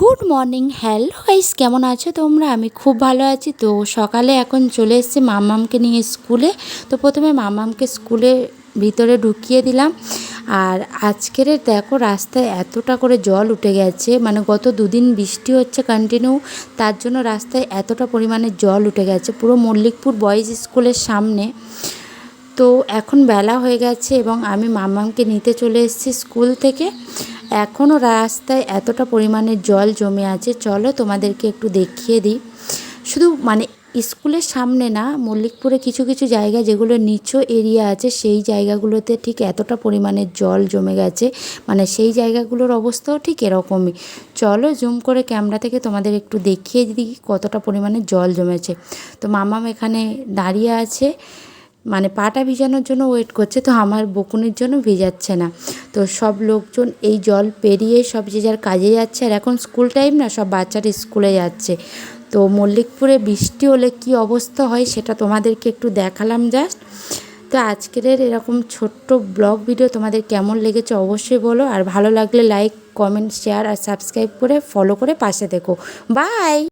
Good morning, hello guys, কেমন আছো তোমরা? আমি খুব ভালো আছি। তো সকালে এখন চলে এসেছি মামামকে নিয়ে স্কুলে। তো প্রথমে মামামকে স্কুলে ভিতরে ঢুকিয়ে দিলাম। আর আজকের দেখো রাস্তায় এতটা করে জল উঠে গেছে। মানে গত দুদিন বৃষ্টি হচ্ছে কন্টিনিউ তার জন্য রাস্তায় এতটা পরিমাণে জল উঠে গেছে। পুরো মল্লিকপুর বয়েজ স্কুলের সামনে। তো এখন বেলা হয়ে গেছে এবং আমি মামামকে নিতে চলে এসেছি স্কুল থেকে। এখনও রাস্তায় এতটা পরিমাণে জল জমে আছে, চলো তোমাদেরকে একটু দেখিয়ে দিই। শুধু মানে স্কুলের সামনে না, মল্লিকপুরে কিছু কিছু জায়গা যেগুলো নিচু এরিয়া আছে, সেই জায়গাগুলোতে ঠিক এতটা পরিমাণে জল জমে গেছে। মানে সেই জায়গাগুলোর অবস্থাও ঠিক এরকমই। চলো জুম করে ক্যামেরা থেকে তোমাদের একটু দেখিয়ে দিই কতটা পরিমাণে জল জমেছে। তো মামাম এখানে দাঁড়িয়ে আছে। মানে পাটা ভিজানোর জন্য ওয়েট করছে, তো আমার বকুনির জন্য ভিজাচ্ছে না। তো সব লোকজন এই জল পেরিয়ে সব যে যার কাজে যাচ্ছে, আর এখন স্কুল টাইম না, সব বাচ্চারা স্কুলে যাচ্ছে। তো মল্লিকপুরে বৃষ্টি হলে কি অবস্থা হয় সেটা তোমাদেরকে একটু দেখালাম জাস্ট তো আজকের এরকম ছোট্ট ব্লগ ভিডিও তোমাদের কেমন লেগেছে অবশ্যই বলো, আর ভালো লাগলে লাইক কমেন্ট শেয়ার আর সাবস্ক্রাইব করে ফলো করে পাশে দেখো বাই